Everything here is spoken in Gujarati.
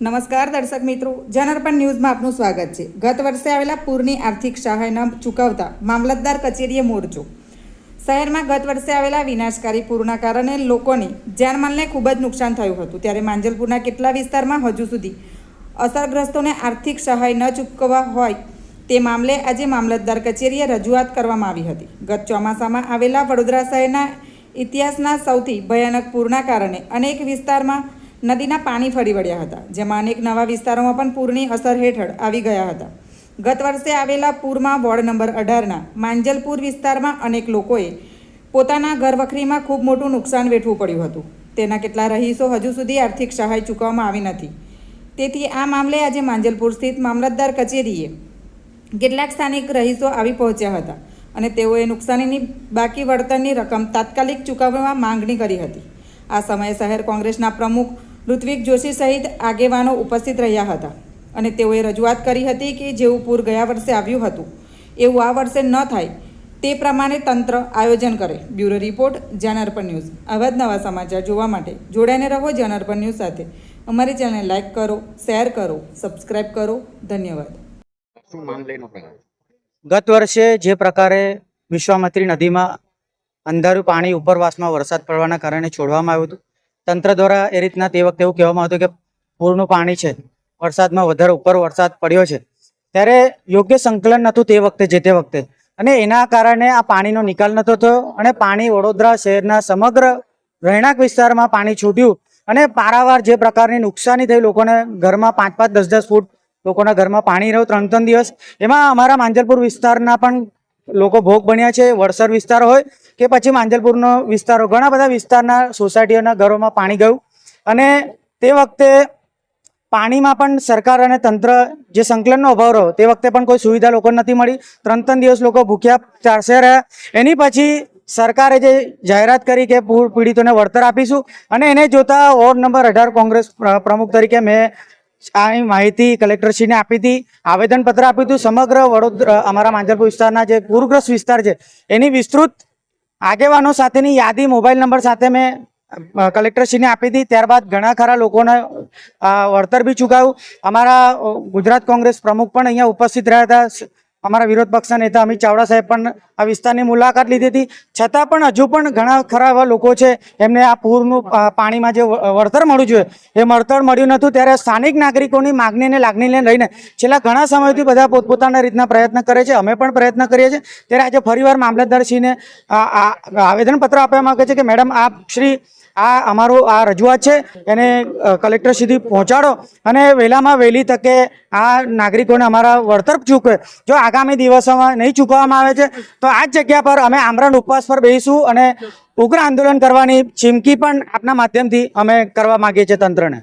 નમસ્કાર દર્શક મિત્રો જનરપન ન્યૂઝમાં આપનું સ્વાગત છે. ગત વર્ષે આવેલા પૂરની આર્થિક સહાય ન ચૂકવતા મામલતદાર કચેરીએ મોરચો. શહેરમાં ગત વર્ષે આવેલા વિનાશકારી પૂરના કારણે લોકોની જાનમાલને ખૂબ જ નુકસાન થયું હતું. ત્યારે માંજલપુરના કેટલા વિસ્તારમાં હજુ સુધી અસરગ્રસ્તોને આર્થિક સહાય ન ચૂકવવા હોય તે મામલે આજે મામલતદાર કચેરીએ રજૂઆત કરવામાં આવી હતી. ગત ચોમાસામાં આવેલા વડોદરા શહેરના ઇતિહાસના સૌથી ભયાનક પૂરના કારણે અનેક વિસ્તારમાં નદીના પાણી ફરી વળ્યા હતા, જેમાં અનેક નવા વિસ્તારોમાં પણ પૂરની અસર હેઠળ આવી ગયા હતા. ગત વર્ષે આવેલા પૂરમાં વોર્ડ નંબર અઢારના માંજલપુર વિસ્તારમાં અનેક લોકોએ પોતાના ઘરવખરીમાં ખૂબ મોટું નુકસાન વેઠવું પડ્યું હતું. તેના કેટલા રહીશો હજુ સુધી આર્થિક સહાય ચૂકવવામાં આવી નથી. તેથી આ મામલે આજે માંજલપુર સ્થિત મામલતદાર કચેરીએ કેટલાક સ્થાનિક રહીશો આવી પહોંચ્યા હતા અને તેઓએ નુકસાનીની બાકી વળતરની રકમ તાત્કાલિક ચૂકવવા માંગણી કરી હતી. આ સમયે શહેર કોંગ્રેસના પ્રમુખ ઋત્વિક જોશી સહિત આગેવાનો ઉપસ્થિત રહ્યા હતા અને તેઓએ રજૂઆત કરી હતી કે જેવું પૂર ગયા વર્ષે આવ્યું હતું એવું આ વર્ષે ન થાય તે પ્રમાણે તંત્ર આયોજન કરે. Bureau report Janarpan news. આવા જ નવા સમાચાર જોવા માટે જોડાઈને રહો જનરપન ન્યૂઝ સાથે. અમારી ચેનલ લાઇક કરો શેર કરો સબસ્ક્રાઇબ કરો. ધન્યવાદ. ગત વર્ષે જે પ્રકારે વિશ્વામિત્રી નદીમાં અંધારું પાણી ઉપરવાસમાં વરસાદ પડવાના કારણે છોડવામાં આવ્યું હતું તંત્ર દ્વારા એ રીતના તે વખતે એવું કહેવામાં આવતું કે પૂરનું પાણી છે. વરસાદમાં વધારે ઉપર વરસાદ પડ્યો છે. ત્યારે યોગ્ય સંકલન નહોતું તે વખતે, જે તે વખતે. અને એના કારણે આ પાણીનો નિકાલ નહોતો થયો અને પાણી વડોદરા શહેરના સમગ્ર રહેણાંક વિસ્તારમાં પાણી છૂટ્યું અને પારાવાર જે પ્રકારની નુકસાની થઈ લોકોને ઘરમાં પાંચ પાંચ દસ દસ ફૂટ લોકોના ઘરમાં પાણી રહ્યું ત્રણ ત્રણ દિવસ. એમાં અમારા માંજલપુર વિસ્તારના પણ લોકો ભોગ બન્યા છે, વડસર વિસ્તાર હોય કે પછી માંજલપુરનો વિસ્તારો ઘણા બધા વિસ્તારના સોસાયટીઓના ઘરોમાં પાણી ગયું. અને તે વખતે પાણીમાં પણ સરકાર અને તંત્ર જે સંકલનનો અભાવ રહ્યો, તે વખતે પણ કોઈ સુવિધા લોકોને નથી મળી. ત્રણ ત્રણ દિવસ લોકો ભૂખ્યા ચારસે રહ્યા. એની પછી સરકારે જે જાહેરાત કરી કે પૂર પીડિતોને વળતર આપીશું અને એને જોતા વોર્ડ નંબર અઢાર કોંગ્રેસ પ્ર- પ્રમુખ તરીકે મેં આની માહિતી કલેક્ટરશ્રીને આપી હતી. આવેદનપત્ર આપ્યું હતું. સમગ્ર વડોદરા, અમારા માંજલપુર વિસ્તારના જે પૂરગ્રસ્ત વિસ્તાર છે, એની વિસ્તૃત આગેવાનો સાથેની યાદી, મોબાઈલ નંબર સાથે મેં કલેક્ટરશ્રીને આપી હતી. ત્યારબાદ ઘણા ખરા લોકોને વળતર બી ચૂકાયું. અમારા ગુજરાત કોંગ્રેસ પ્રમુખ પણ અહીંયા ઉપસ્થિત રહ્યા હતા. અમારા વિરોધ પક્ષના નેતા અમિત ચાવડા સાહેબ પણ આ વિસ્તારની મુલાકાત લીધી હતી. છતાં પણ હજુ પણ ઘણા ખરા એવા લોકો છે, એમને આ પૂરનું પાણીમાં જે વળતર મળવું જોઈએ એ વળતર મળ્યું નહોતું. ત્યારે સ્થાનિક નાગરિકોની માગણી અને લાગણીને લઈને છેલ્લા ઘણા સમયથી બધા પોતપોતાના રીતના પ્રયત્ન કરે છે. અમે પણ પ્રયત્ન કરીએ છીએ. ત્યારે આજે ફરીવાર મામલતદારશ્રીને આવેદનપત્ર આપવા માગે છે કે, મેડમ, આપ શ્રી આ અમારું આ રજૂઆત છે, એને કલેક્ટર સુધી પહોંચાડો અને વહેલામાં વહેલી તકે આ નાગરિકોને અમારા વળતર ચૂકવે જો આગામી દિવસોમાં નહીં ચૂકવવામાં આવે છે, તો આ જ જગ્યા પર અમે આમરણ ઉપવાસ પર બેસીશું અને ઉગ્ર આંદોલન કરવાની ચીમકી પણ આપના માધ્યમથી અમે કરવા માંગીએ છીએ તંત્રને.